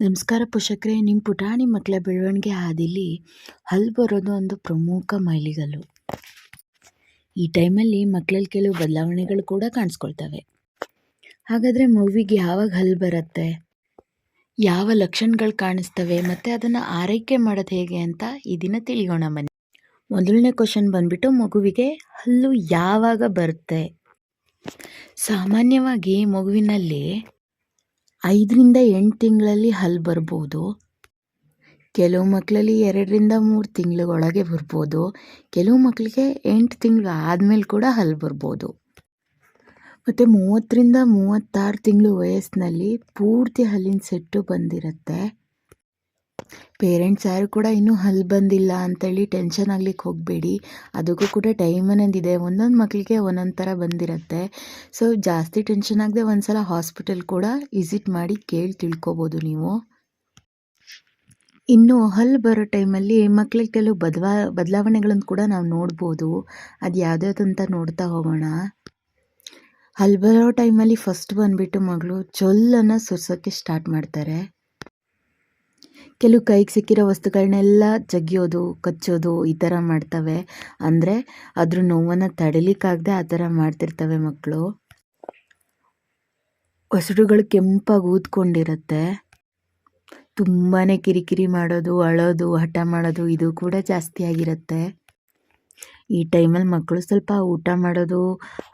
ನಮಸ್ಕಾರ ಪೋಷಕರೇ ನಿಮ್ಮ ಪುಟಾಣಿ ಮಕ್ಕಳ ಬೆಳವಣಿಗೆ ಹಾದಿಲಿ ಹಲ್ಲು ಬರೋದು ಒಂದು ಪ್ರಮುಖ ಮೈಲಿಗಲ್ಲು. ಈ ಟೈಮಲ್ಲಿ ಮಕ್ಕಳಲ್ಲಿ ಕೆಲವು ಬದಲಾವಣೆಗಳು ಕೂಡ ಕಾಣಿಸ್ಕೊಳ್ತವೆ. ಹಾಗಾದರೆ ಮಗುವಿಗೆ ಯಾವಾಗ ಹಲ್ಲು ಬರುತ್ತೆ? ಯಾವ ಲಕ್ಷಣಗಳು ಕಾಣಿಸ್ತವೆ? ಮತ್ತು ಅದನ್ನು ಆರೈಕೆ ಮಾಡೋದು ಹೇಗೆ ಅಂತ ಈ ದಿನ ತಿಳಿಯೋಣ ಬನ್ನಿ. ಮೊದಲನೇ ಕ್ವಶನ್ ಬಂದ್ಬಿಟ್ಟು ಮಗುವಿಗೆ ಹಲ್ಲು ಯಾವಾಗ ಬರುತ್ತೆ? ಸಾಮಾನ್ಯವಾಗಿ ಮಗುವಿನಲ್ಲಿ ಐದರಿಂದ ಎಂಟು ತಿಂಗಳಲ್ಲಿ ಹಲ್ಲು ಬರ್ಬೋದು. ಕೆಲವು ಮಕ್ಕಳಲ್ಲಿ ಎರಡರಿಂದ ಮೂರು ತಿಂಗಳೊಳಗೆ ಬರ್ಬೋದು. ಕೆಲವು ಮಕ್ಕಳಿಗೆ ಎಂಟು ತಿಂಗಳು ಆದಮೇಲೆ ಕೂಡ ಹಲ್ಲು ಬರ್ಬೋದು. ಮತ್ತು ಮೂವತ್ತರಿಂದ ಮೂವತ್ತಾರು ತಿಂಗಳು ವಯಸ್ಸಿನಲ್ಲಿ ಪೂರ್ತಿ ಹಲ್ಲಿನ ಸೆಟ್ಟು ಬಂದಿರುತ್ತೆ. ಪೇರೆಂಟ್ಸ್ ಯಾರು ಕೂಡ ಇನ್ನೂ ಹಲ್ಲು ಬಂದಿಲ್ಲ ಅಂತೇಳಿ ಟೆನ್ಷನ್ ಆಗ್ಲಿಕ್ಕೆ ಹೋಗಬೇಡಿ. ಅದಕ್ಕೂ ಕೂಡ ಟೈಮ್ ಅನ್ನೋದಿದೆ. ಒಂದೊಂದು ಮಕ್ಕಳಿಗೆ ಒಂದೊಂದು ಥರ ಬಂದಿರುತ್ತೆ. ಸೊ ಜಾಸ್ತಿ ಟೆನ್ಷನ್ ಆಗದೆ ಒಂದು ಸಲ ಹಾಸ್ಪಿಟಲ್ ಕೂಡ ವಿಸಿಟ್ ಮಾಡಿ ಕೇಳಿ ತಿಳ್ಕೊಬೋದು ನೀವು. ಇನ್ನು ಹಲ್ ಬರೋ ಟೈಮಲ್ಲಿ ಮಕ್ಕಳಿಗೆ ಕೆಲವು ಬದಲಾ ಬದಲಾವಣೆಗಳನ್ನು ಕೂಡ ನಾವು ನೋಡ್ಬೋದು. ಅದು ಅಂತ ನೋಡ್ತಾ ಹೋಗೋಣ. ಹಲ್ ಬರೋ ಟೈಮಲ್ಲಿ ಫಸ್ಟ್ ಬಂದುಬಿಟ್ಟು ಮಗಳು ಚೊಲ್ಲನ್ನು ಸುರಿಸೋಕ್ಕೆ ಸ್ಟಾರ್ಟ್ ಮಾಡ್ತಾರೆ. ಕೆಲವು ಕೈಗೆ ಸಿಕ್ಕಿರೋ ವಸ್ತುಗಳನ್ನೆಲ್ಲ ಜಗಿಯೋದು ಕಚ್ಚೋದು ಈ ಥರ ಮಾಡ್ತವೆ. ಅಂದರೆ ಅದ್ರ ನೋವನ್ನು ತಡಿಲಿಕ್ಕಾಗದೆ ಆ ಥರ ಮಾಡ್ತಿರ್ತವೆ ಮಕ್ಕಳು. ಹೊಸಡುಗಳು ಕೆಂಪಾಗಿ ಊದ್ಕೊಂಡಿರುತ್ತೆ. ತುಂಬಾ ಕಿರಿಕಿರಿ ಮಾಡೋದು, ಅಳೋದು, ಹಠ ಮಾಡೋದು ಇದು ಕೂಡ ಜಾಸ್ತಿ ಆಗಿರುತ್ತೆ. ಈ ಟೈಮಲ್ಲಿ ಮಕ್ಕಳು ಸ್ವಲ್ಪ ಊಟ ಮಾಡೋದು,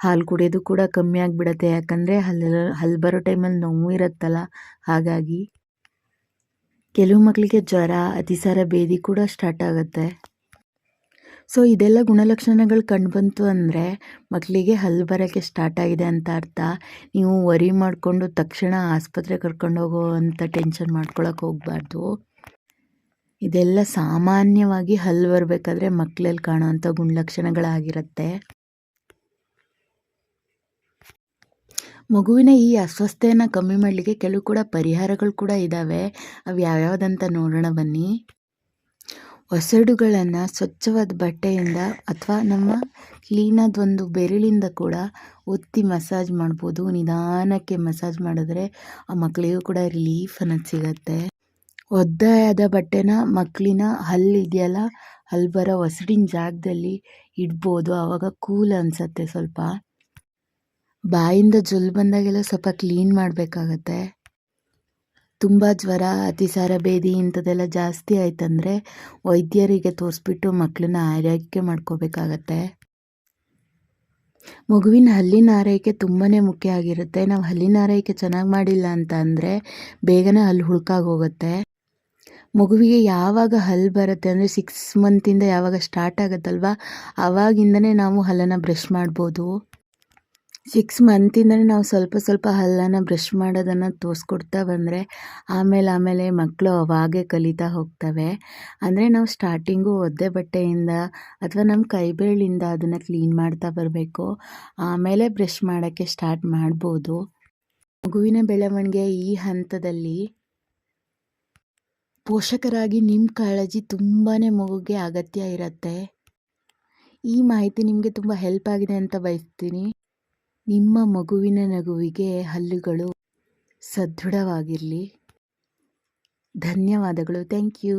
ಹಾಲು ಕುಡಿಯೋದು ಕೂಡ ಕಮ್ಮಿ ಆಗಿಬಿಡತ್ತೆ. ಯಾಕಂದರೆ ಹಲ್ಲು ಹಲ್ಲು ಬರೋ ಟೈಮಲ್ಲಿ ನೋವು ಇರುತ್ತಲ್ಲ. ಹಾಗಾಗಿ ಕೆಲವು ಮಕ್ಕಳಿಗೆ ಜ್ವರ, ಅತಿಸಾರ, ಬೇದಿ ಕೂಡ ಸ್ಟಾರ್ಟ್ ಆಗುತ್ತೆ. ಸೊ ಇದೆಲ್ಲ ಗುಣಲಕ್ಷಣಗಳು ಕಂಡುಬಂತು ಅಂದರೆ ಮಕ್ಕಳಿಗೆ ಹಲ್ಲು ಬರೋಕ್ಕೆ ಸ್ಟಾರ್ಟ್ ಆಗಿದೆ ಅಂತ ಅರ್ಥ. ನೀವು ವರಿ ಮಾಡಿಕೊಂಡು ತಕ್ಷಣ ಆಸ್ಪತ್ರೆ ಕರ್ಕೊಂಡು ಹೋಗೋ ಅಂತ ಟೆನ್ಷನ್ ಮಾಡ್ಕೊಳಕ್ಕೆ ಹೋಗಬಾರ್ದು. ಇದೆಲ್ಲ ಸಾಮಾನ್ಯವಾಗಿ ಹಲ್ಲು ಬರಬೇಕಾದ್ರೆ ಮಕ್ಕಳಲ್ಲಿ ಕಾಣುವಂಥ ಗುಣಲಕ್ಷಣಗಳಾಗಿರುತ್ತೆ. ಮಗುವಿನ ಈ ಅಸ್ವಸ್ಥೆಯನ್ನು ಕಮ್ಮಿ ಮಾಡಲಿಕ್ಕೆ ಕೆಲವು ಕೂಡ ಪರಿಹಾರಗಳು ಕೂಡ ಇದ್ದಾವೆ ಅವು ಯಾವ್ಯಾವುದಂತ ನೋಡೋಣ ಬನ್ನಿ. ಒಸಡುಗಳನ್ನು ಸ್ವಚ್ಛವಾದ ಬಟ್ಟೆಯಿಂದ ಅಥವಾ ನಮ್ಮ ಕ್ಲೀನಾದ ಒಂದು ಬೆರಳಿಂದ ಕೂಡ ಒತ್ತಿ ಮಸಾಜ್ ಮಾಡ್ಬೋದು. ನಿಧಾನಕ್ಕೆ ಮಸಾಜ್ ಮಾಡಿದ್ರೆ ಆ ಮಕ್ಕಳಿಗೂ ಕೂಡ ರಿಲೀಫ್ ಅನ್ನೋದು ಸಿಗತ್ತೆ. ಒದ್ದಾಯದ ಬಟ್ಟೆನ ಮಕ್ಕಳಿನ ಹಲ್ಲಿದೆಯಲ್ಲ, ಹಲ್ಲು ಬರೋ ಒಸಡಿನ ಜಾಗದಲ್ಲಿ ಇಡ್ಬೋದು. ಆವಾಗ ಕೂಲ್ ಅನಿಸತ್ತೆ ಸ್ವಲ್ಪ. ಬಾಯಿಂದ ಜೊಲ್ ಬಂದಾಗೆಲ್ಲ ಸ್ವಲ್ಪ ಕ್ಲೀನ್ ಮಾಡಬೇಕಾಗತ್ತೆ. ತುಂಬ ಜ್ವರ, ಅತಿಸಾರ ಭೇದಿ ಇಂಥದ್ದೆಲ್ಲ ಜಾಸ್ತಿ ಆಯ್ತಂದರೆ ವೈದ್ಯರಿಗೆ ತೋರಿಸ್ಬಿಟ್ಟು ಮಕ್ಕಳನ್ನ ಆರೈಕೆ ಮಾಡ್ಕೋಬೇಕಾಗತ್ತೆ. ಮಗುವಿನ ಹಲ್ಲಿನ ಆರೈಕೆ ತುಂಬಾ ಮುಖ್ಯ ಆಗಿರುತ್ತೆ. ನಾವು ಹಲ್ಲಿನ ಆರೈಕೆ ಚೆನ್ನಾಗಿ ಮಾಡಿಲ್ಲ ಅಂತ ಅಂದರೆ ಬೇಗನೆ ಹಲ್ಲು ಹುಳ್ಕಾಗೋಗುತ್ತೆ. ಮಗುವಿಗೆ ಯಾವಾಗ ಹಲ್ಲು ಬರುತ್ತೆ ಅಂದರೆ ಸಿಕ್ಸ್ ಮಂತಿಂದ ಯಾವಾಗ ಸ್ಟಾರ್ಟ್ ಆಗುತ್ತಲ್ವ? ಆವಾಗಿಂದನೇ ನಾವು ಹಲ್ಲನ್ನು ಬ್ರಷ್ ಮಾಡ್ಬೋದು. ಸಿಕ್ಸ್ ಮಂತಿಂದಲೇ ನಾವು ಸ್ವಲ್ಪ ಸ್ವಲ್ಪ ಹಲ್ಲನ್ನು ಬ್ರಷ್ ಮಾಡೋದನ್ನು ತೋರಿಸ್ಕೊಡ್ತಾ ಬಂದರೆ ಆಮೇಲೆ ಆಮೇಲೆ ಮಕ್ಕಳು ಅವಾಗೇ ಕಲಿತಾ ಹೋಗ್ತವೆ. ಅಂದರೆ ನಾವು ಸ್ಟಾರ್ಟಿಂಗು ಒದ್ದೆ ಬಟ್ಟೆಯಿಂದ ಅಥವಾ ನಮ್ಮ ಕೈಬೇಳಿಂದ ಅದನ್ನು ಕ್ಲೀನ್ ಮಾಡ್ತಾ ಬರಬೇಕು. ಆಮೇಲೆ ಬ್ರಷ್ ಮಾಡೋಕ್ಕೆ ಸ್ಟಾರ್ಟ್ ಮಾಡ್ಬೋದು. ಮಗುವಿನ ಬೆಳವಣಿಗೆ ಈ ಹಂತದಲ್ಲಿ ಪೋಷಕರಾಗಿ ನಿಮ್ಮ ಕಾಳಜಿ ತುಂಬಾ ಮಗುಗೆ ಅಗತ್ಯ ಇರುತ್ತೆ. ಈ ಮಾಹಿತಿ ನಿಮಗೆ ತುಂಬ ಹೆಲ್ಪ್ ಆಗಿದೆ ಅಂತ ಬಯಸ್ತೀನಿ. ನಿಮ್ಮ ಮಗುವಿನ ನಗುವಿಗೆ ಹಲ್ಲುಗಳು ಸದೃಢವಾಗಿರಲಿ. ಧನ್ಯವಾದಗಳು. Thank you.